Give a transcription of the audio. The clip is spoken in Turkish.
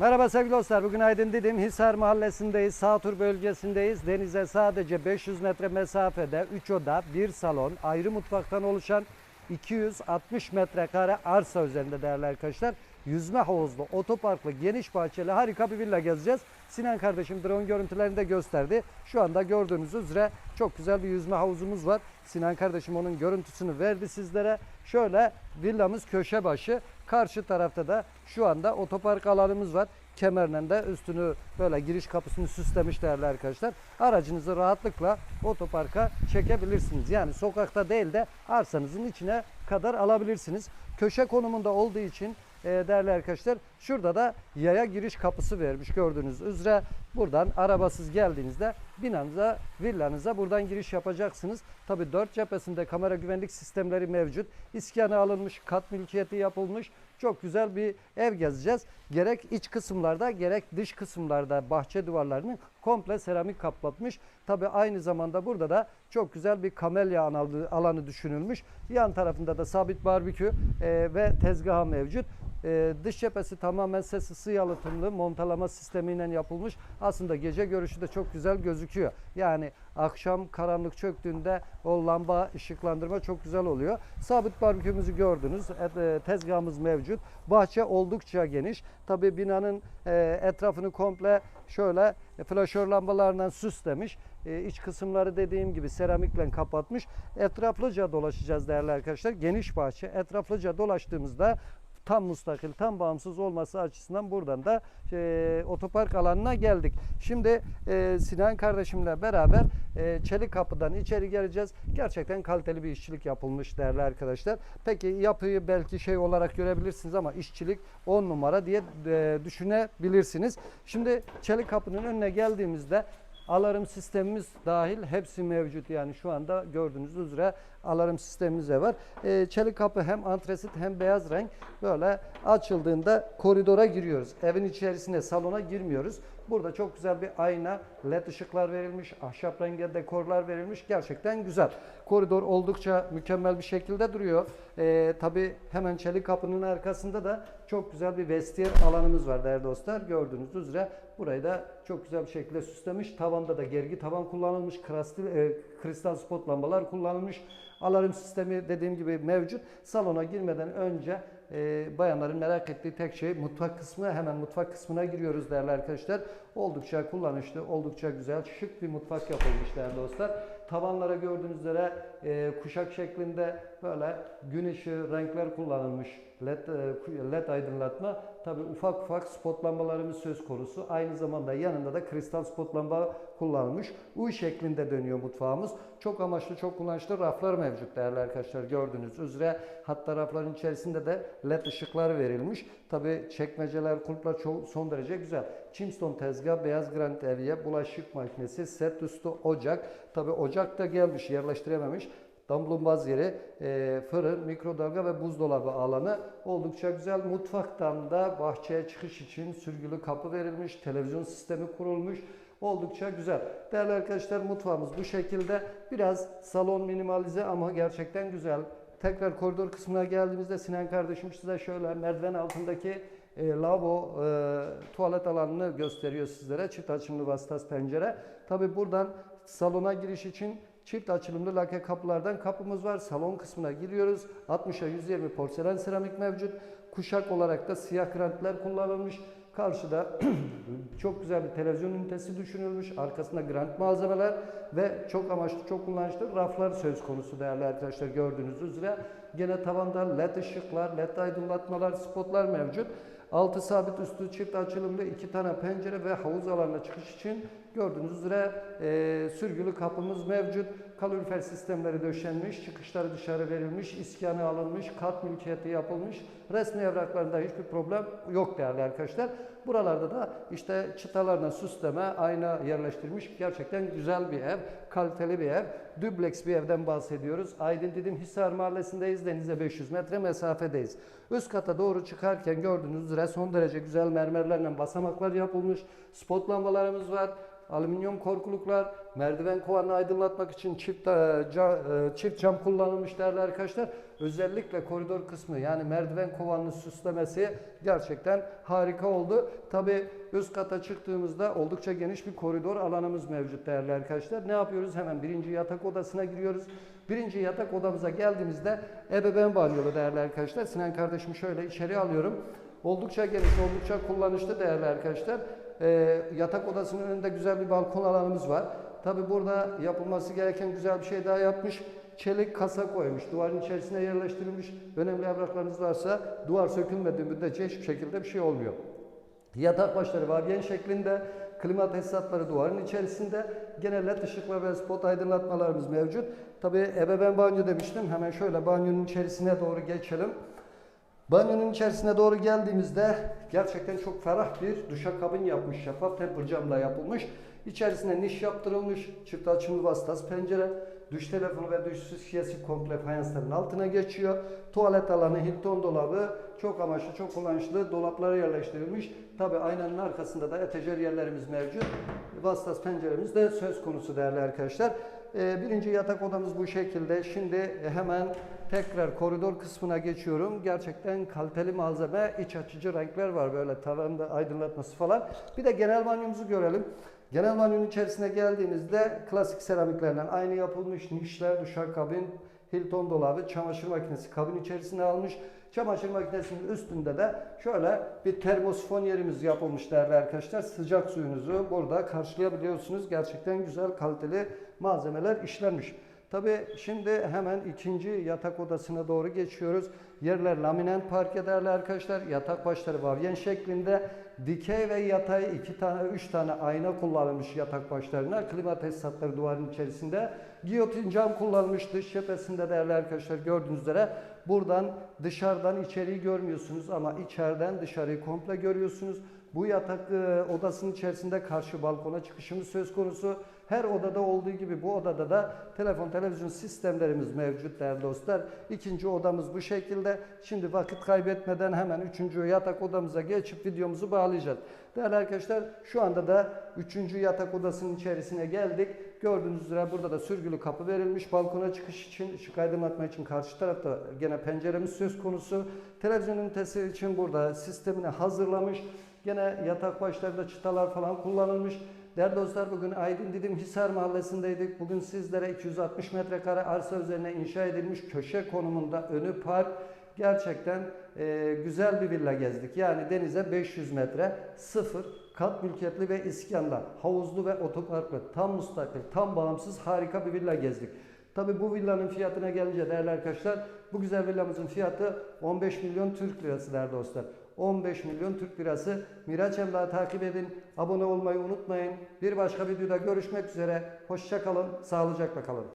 Merhaba sevgili dostlar. Bugün Aydın Didim Hisar Mahallesi'ndeyiz. Sağtur bölgesindeyiz. Denize sadece 500 metre mesafede 3 oda, 1 salon, ayrı mutfaktan oluşan 260 metrekare arsa üzerinde değerli arkadaşlar. Yüzme havuzlu, otoparklı, geniş bahçeli harika bir villa gezeceğiz. Sinan kardeşim drone görüntülerini de gösterdi. Şu anda gördüğünüz üzere çok güzel bir yüzme havuzumuz var. Sinan kardeşim onun görüntüsünü verdi sizlere. Şöyle villamız köşe başı. Karşı tarafta da şu anda otopark alanımız var. Kemerle de üstünü böyle giriş kapısını süslemiş değerli arkadaşlar. Aracınızı rahatlıkla otoparka çekebilirsiniz. Yani sokakta değil de arsanızın içine kadar alabilirsiniz. Köşe konumunda olduğu için e, değerli arkadaşlar şurada da yaya giriş kapısı vermiş gördüğünüz üzere. Buradan arabasız geldiğinizde binanıza, villanıza buradan giriş yapacaksınız. Tabi dört cephesinde kamera güvenlik sistemleri mevcut. İskanı alınmış, kat mülkiyeti yapılmış. Çok güzel bir ev gezeceğiz. Gerek iç kısımlarda gerek dış kısımlarda bahçe duvarlarını komple seramik kaplatmış. Tabi aynı zamanda burada da çok güzel bir kamelya alanı, düşünülmüş. Yan tarafında da sabit barbekü e, ve tezgahı mevcut. E, dış cephesi tamamen ses ısı yalıtımlı montalama sistemiyle yapılmış. Aslında gece görüşü de çok güzel gözüküyor. Yani akşam karanlık çöktüğünde o lamba ışıklandırma çok güzel oluyor. Sabit barbekümüzü gördünüz. E, tezgahımız mevcut. Bahçe oldukça geniş. Tabii binanın etrafını komple şöyle e, flaşör lambalarla süslemiş. E, iç kısımları dediğim gibi seramikle kapatmış. Etraflıca dolaşacağız değerli arkadaşlar. Geniş bahçe. Etraflıca dolaştığımızda tam müstakil, tam bağımsız olması açısından buradan da e, otopark alanına geldik. Şimdi e, Sinan kardeşimle beraber e, Çelik Kapı'dan içeri geleceğiz. Gerçekten kaliteli bir işçilik yapılmış değerli arkadaşlar. Peki yapıyı belki şey olarak görebilirsiniz ama işçilik 10 numara diye e, düşünebilirsiniz. Şimdi Çelik Kapı'nın önüne geldiğimizde Alarm sistemimiz dahil hepsi mevcut yani şu anda gördüğünüz üzere alarm sistemimiz de var. Ee, çelik kapı hem antresit hem beyaz renk böyle açıldığında koridora giriyoruz. Evin içerisine salona girmiyoruz. Burada çok güzel bir ayna, led ışıklar verilmiş, ahşap renge dekorlar verilmiş. Gerçekten güzel. Koridor oldukça mükemmel bir şekilde duruyor. Ee, Tabi hemen çelik kapının arkasında da çok güzel bir vestiyer alanımız var değerli dostlar. Gördüğünüz üzere burayı da çok güzel bir şekilde süslemiş. Tavanda da gergi tavan kullanılmış. Kristal, e, kristal spot lambalar kullanılmış. Alarm sistemi dediğim gibi mevcut. Salona girmeden önce e, bayanların merak ettiği tek şey mutfak kısmı. Hemen mutfak kısmına giriyoruz değerli arkadaşlar. Oldukça kullanışlı, oldukça güzel, şık bir mutfak yapılmış değerli dostlar. Tavanlara gördüğünüz üzere e, kuşak şeklinde böyle gün ışığı renkler kullanılmış. LED, e, LED aydınlatma. Tabi ufak ufak spot lambalarımız söz konusu. Aynı zamanda yanında da kristal spot lamba kullanılmış. U şeklinde dönüyor mutfağımız. Çok amaçlı, çok kullanışlı raflar mevcut değerli arkadaşlar gördüğünüz üzere. Hatta rafların içerisinde de LED ışıklar verilmiş. Tabi çekmeceler, kulplar çok son derece güzel. Chimstone tezgah, beyaz granit evye, bulaşık makinesi, set üstü ocak. Tabi ocak da gelmiş, yerleştirememiş. Damlumbaz yeri, e, fırın, mikrodalga ve buzdolabı alanı oldukça güzel. Mutfaktan da bahçeye çıkış için sürgülü kapı verilmiş, televizyon sistemi kurulmuş. Oldukça güzel. Değerli arkadaşlar mutfağımız bu şekilde. Biraz salon minimalize ama gerçekten güzel. Tekrar koridor kısmına geldiğimizde Sinan kardeşim size şöyle merdiven altındaki e, lavabo, e, tuvalet alanını gösteriyor sizlere. Çift açımlı vasıtası pencere. Tabi buradan salona giriş için çift açılımlı lake kapılardan kapımız var. Salon kısmına giriyoruz. 60'a 120 porselen seramik mevcut. Kuşak olarak da siyah grantler kullanılmış. Karşıda çok güzel bir televizyon ünitesi düşünülmüş. Arkasında grant malzemeler ve çok amaçlı, çok kullanışlı raflar söz konusu değerli arkadaşlar gördüğünüz üzere. Gene tavanda led ışıklar, led aydınlatmalar, spotlar mevcut. Altı sabit üstü çift açılımlı iki tane pencere ve havuz alanına çıkış için gördüğünüz üzere e, sürgülü kapımız mevcut. Kalorifer sistemleri döşenmiş, çıkışları dışarı verilmiş, iskanı alınmış, kat mülkiyeti yapılmış. Resmi evraklarında hiçbir problem yok değerli arkadaşlar. Buralarda da işte çıtalarına süsleme, ayna yerleştirilmiş. Gerçekten güzel bir ev, kaliteli bir ev. Dübleks bir evden bahsediyoruz. Aydın Didim Hisar Mahallesi'ndeyiz. Denize 500 metre mesafedeyiz. Üst kata doğru çıkarken gördüğünüz üzere son derece güzel mermerlerle basamaklar yapılmış. Spot lambalarımız var. Alüminyum korkuluklar, merdiven kovanını aydınlatmak için çift e, ca- e, çift cam kullanılmış değerli arkadaşlar. Özellikle koridor kısmı yani merdiven kovanını süslemesi gerçekten harika oldu. Tabi üst kata çıktığımızda oldukça geniş bir koridor alanımız mevcut değerli arkadaşlar. Ne yapıyoruz? Hemen birinci yatak odasına giriyoruz. Birinci yatak odamıza geldiğimizde ebeveyn banyolu değerli arkadaşlar. Sinan kardeşimi şöyle içeri alıyorum. Oldukça geniş, oldukça kullanışlı değerli arkadaşlar. Ee, yatak odasının önünde güzel bir balkon alanımız var. Tabi burada yapılması gereken güzel bir şey daha yapmış. Çelik kasa koymuş, duvarın içerisine yerleştirilmiş. Önemli evraklarınız varsa duvar sökülmediği müddetçe hiçbir şekilde bir şey olmuyor. Yatak başları vavyen şeklinde, klima tesisatları duvarın içerisinde, genel led ışıklar ve spot aydınlatmalarımız mevcut. Tabi ebeveyn banyo demiştim. Hemen şöyle banyonun içerisine doğru geçelim. Banyonun içerisine doğru geldiğimizde gerçekten çok ferah bir duşakabin yapmış. Şeffaf temper camla yapılmış. İçerisine niş yaptırılmış. Çift açımlı vasıtası pencere. Duş telefonu ve duş şişesi komple fayansların altına geçiyor. Tuvalet alanı, Hilton dolabı çok amaçlı, çok kullanışlı dolaplara yerleştirilmiş. Tabi aynanın arkasında da etejer yerlerimiz mevcut. Vasıtası penceremiz de söz konusu değerli arkadaşlar. Ee, birinci yatak odamız bu şekilde. Şimdi hemen tekrar koridor kısmına geçiyorum. Gerçekten kaliteli malzeme, iç açıcı renkler var böyle tavanda aydınlatması falan. Bir de genel banyomuzu görelim. Genel banyonun içerisine geldiğimizde klasik seramiklerden aynı yapılmış nişler, duşakabin, Hilton dolabı, çamaşır makinesi kabin içerisine almış. Çamaşır makinesinin üstünde de şöyle bir termosifon yerimiz yapılmış değerli arkadaşlar. Sıcak suyunuzu burada karşılayabiliyorsunuz. Gerçekten güzel kaliteli malzemeler işlenmiş. Tabi şimdi hemen ikinci yatak odasına doğru geçiyoruz. Yerler laminant parke değerli arkadaşlar. Yatak başları vavyen şeklinde. Dikey ve yatay iki tane, üç tane ayna kullanılmış yatak başlarına. Klima tesisatları duvarın içerisinde. Giyotin cam kullanılmış dış cephesinde değerli arkadaşlar gördüğünüz üzere. Buradan dışarıdan içeriği görmüyorsunuz ama içeriden dışarıyı komple görüyorsunuz. Bu yatak e, odasının içerisinde karşı balkona çıkışımız söz konusu. Her odada olduğu gibi bu odada da telefon, televizyon sistemlerimiz mevcut değerli dostlar. İkinci odamız bu şekilde. Şimdi vakit kaybetmeden hemen üçüncü yatak odamıza geçip videomuzu bağlayacağız. Değerli arkadaşlar şu anda da üçüncü yatak odasının içerisine geldik. Gördüğünüz üzere burada da sürgülü kapı verilmiş. Balkona çıkış için, ışık aydınlatma için karşı tarafta gene penceremiz söz konusu. Televizyon ünitesi için burada sistemini hazırlamış. Gene yatak başlarında çıtalar falan kullanılmış. Değerli dostlar bugün Aydın Didim Hisar Mahallesi'ndeydik. Bugün sizlere 260 metrekare arsa üzerine inşa edilmiş köşe konumunda önü park. Gerçekten e, güzel bir villa gezdik. Yani denize 500 metre, sıfır, kat mülkiyetli ve iskanla, havuzlu ve otoparklı, tam müstakil, tam bağımsız harika bir villa gezdik. Tabi bu villanın fiyatına gelince değerli arkadaşlar, bu güzel villamızın fiyatı 15 milyon Türk lirası değerli dostlar. 15 milyon Türk lirası. Miraç Emlak'ı takip edin. Abone olmayı unutmayın. Bir başka videoda görüşmek üzere. Hoşça kalın. Sağlıcakla kalın.